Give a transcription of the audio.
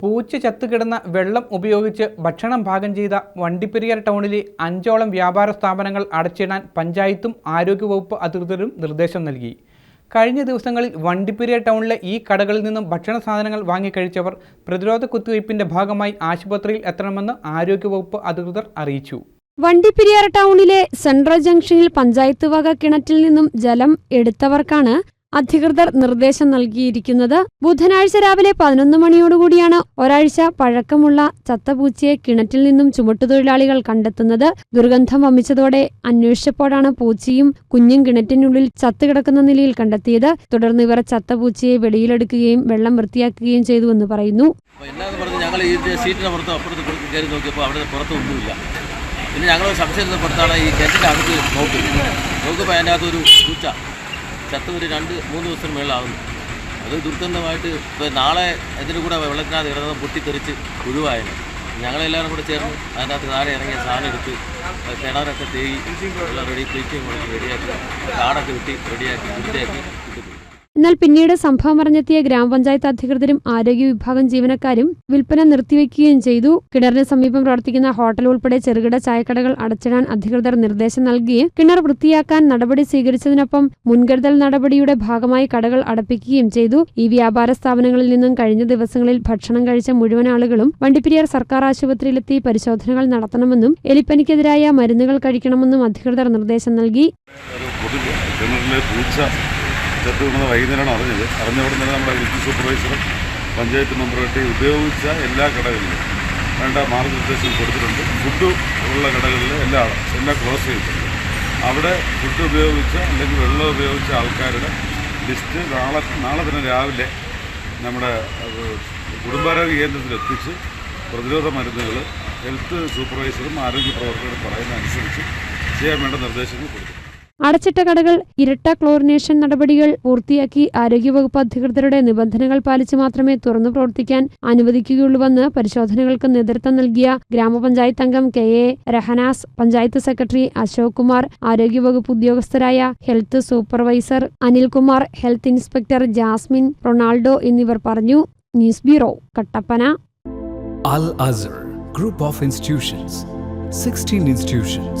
പൂച്ച ചത്തുകിടന്ന വെള്ളം ഉപയോഗിച്ച് ഭക്ഷണം പാകം ചെയ്ത വണ്ടിപ്പെരിയാർ ടൗണിലെ അഞ്ചോളം വ്യാപാര സ്ഥാപനങ്ങൾ അടച്ചിടാൻ പഞ്ചായത്തും ആരോഗ്യവകുപ്പ് അധികൃതരും നിർദ്ദേശം നൽകി. കഴിഞ്ഞ ദിവസങ്ങളിൽ വണ്ടിപ്പെരിയാർ ടൗണിലെ ഈ കടകളിൽ നിന്നും ഭക്ഷണ സാധനങ്ങൾ വാങ്ങിക്കഴിച്ചവർ പ്രതിരോധ കുത്തിവയ്പ്പിന്റെ ഭാഗമായി ആശുപത്രിയിൽ എത്തണമെന്ന് ആരോഗ്യവകുപ്പ് അധികൃതർ അറിയിച്ചു. വണ്ടിപ്പെരിയാർ ടൗണിലെ സെൻട്രൽ ജംഗ്ഷനിൽ പഞ്ചായത്ത് വക കിണറ്റിൽ നിന്നും ജലം എടുത്തവർക്കാണ് അധികൃതർ നിർദ്ദേശം നൽകിയിരിക്കുന്നത് ബുധനാഴ്ച രാവിലെ പതിനൊന്ന് മണിയോടുകൂടിയാണ്. ഒരാഴ്ച പഴക്കമുള്ള ചത്തപൂച്ചയെ കിണറ്റിൽ നിന്നും ചുമട്ടുതൊഴിലാളികൾ കണ്ടെത്തുന്നത് ദുർഗന്ധം വമിച്ചതോടെ അന്വേഷിച്ചപ്പോഴാണ് പൂച്ചയും കുഞ്ഞും കിണറ്റിനുള്ളിൽ ചത്തുകിടക്കുന്ന നിലയിൽ കണ്ടെത്തിയത്. തുടർന്ന് ഇവർ ചത്തപൂച്ചയെ വെളിയിലെടുക്കുകയും വെള്ളം വൃത്തിയാക്കുകയും ചെയ്തുവെന്ന് പറയുന്നു. ഞങ്ങൾ ഈ നോക്കിയപ്പോൾ അവിടെ പിന്നെ ഞങ്ങൾ സംശയം പുറത്താണ് ഈ കിണറ്റിന്റെ അകത്ത് നോക്കി. നോക്കുമ്പോൾ അതിന്റെ അകത്തൊരു പൂച്ച. ചത്ത് ഒരു രണ്ട് മൂന്ന് ദിവസത്തിന് മുകളിലാവുന്നു അത് ദുർഗന്ധമായിട്ട് ഇപ്പോൾ നാളെ ഇതിന്റെ കൂടെ വെള്ളത്തിനകത്ത് കിടന്നത് പൊട്ടിത്തെറിച്ച് ഒഴിവായിരുന്നു ഞങ്ങളെല്ലാവരും കൂടെ ചേർന്ന് അതിനകത്ത് താഴെ ഇറങ്ങിയ സാധനം എടുത്ത് കിണറൊക്കെ തേയി എല്ലാം റെഡി ബ്ലീച്ചിങ് റെഡിയാക്കി കാടൊക്കെ വെട്ടി റെഡിയാക്കി വൃത്തിയാക്കി ഇട്ടിട്ടുണ്ട്. എന്നാൽ പിന്നീട് സംഭവം അറിഞ്ഞെത്തിയ ഗ്രാമപഞ്ചായത്ത് അധികൃതരും ആരോഗ്യ വിഭാഗം ജീവനക്കാരും വിൽപ്പന നിർത്തിവെക്കുകയും ചെയ്തു. കിണറിന് സമീപം പ്രവർത്തിക്കുന്ന ഹോട്ടൽ ഉൾപ്പെടെ ചെറുകിട ചായക്കടകൾ അടച്ചിടാൻ അധികൃതർ നിർദ്ദേശം നൽകുകയും കിണർ വൃത്തിയാക്കാൻ നടപടി സ്വീകരിച്ചതിനൊപ്പം മുൻകരുതൽ നടപടിയുടെ ഭാഗമായി കടകൾ അടപ്പിക്കുകയും ചെയ്തു. ഈ വ്യാപാര സ്ഥാപനങ്ങളിൽ നിന്നും കഴിഞ്ഞ ദിവസങ്ങളിൽ ഭക്ഷണം കഴിച്ച മുഴുവൻ ആളുകളും വണ്ടിപ്പെരിയാർ സർക്കാർ ആശുപത്രിയിലെത്തി പരിശോധനകൾ നടത്തണമെന്നും എലിപ്പനിക്കെതിരായ മരുന്നുകൾ കഴിക്കണമെന്നും അധികൃതർ നിർദ്ദേശം നൽകി. പൂച്ച വൈകുന്നേരമാണ് അറിഞ്ഞത്. അറിഞ്ഞ ഉടനെ തന്നെ നമ്മുടെ ഹെൽത്ത് സൂപ്പർവൈസറും പഞ്ചായത്ത് മെമ്പറുമായിട്ട് ഉപയോഗിച്ച എല്ലാ കടകളിലും വേണ്ട മാർഗനിർദ്ദേശം കൊടുത്തിട്ടുണ്ട്. ഫുഡ് ഉള്ള കടകളിൽ എല്ലാ എല്ലാം ക്ലോസ് ചെയ്തിട്ടുണ്ട്. അവിടെ ഫുഡ് ഉപയോഗിച്ച അല്ലെങ്കിൽ വെള്ളം ഉപയോഗിച്ച ആൾക്കാരുടെ ലിസ്റ്റ് നാളെ നാളെ തന്നെ രാവിലെ നമ്മുടെ കുടുംബാരോഗ്യ കേന്ദ്രത്തിൽ എത്തിച്ച് പ്രതിരോധ മരുന്നുകൾ ഹെൽത്ത് സൂപ്പർവൈസറും ആരോഗ്യ പ്രവർത്തകരും പറയുന്ന അനുസരിച്ച് ചെയ്യാൻ വേണ്ട നിർദ്ദേശങ്ങൾ കൊടുത്തു അടച്ചിട്ട കടകൾ ഇരട്ട ക്ലോറിനേഷൻ നടപടികൾ പൂർത്തിയാക്കി ആരോഗ്യവകുപ്പ് അധികൃതരുടെ നിബന്ധനകൾ പാലിച്ച് മാത്രമേ തുറന്നു പ്രവർത്തിക്കാൻ അനുവദിക്കുകയുള്ളൂവെന്ന് പരിശോധനകൾക്ക് നേതൃത്വം നൽകിയ ഗ്രാമപഞ്ചായത്ത് അംഗം K A Rahanas panchayat secretary Ashok Kumar ആരോഗ്യവകുപ്പ് ഉദ്യോഗസ്ഥരായ health supervisor Anilkumar health inspector Jasmine Ronaldo എന്നിവർ പറഞ്ഞു. News bureau Kattappana. Al Azhar group of institutions 16 institutions,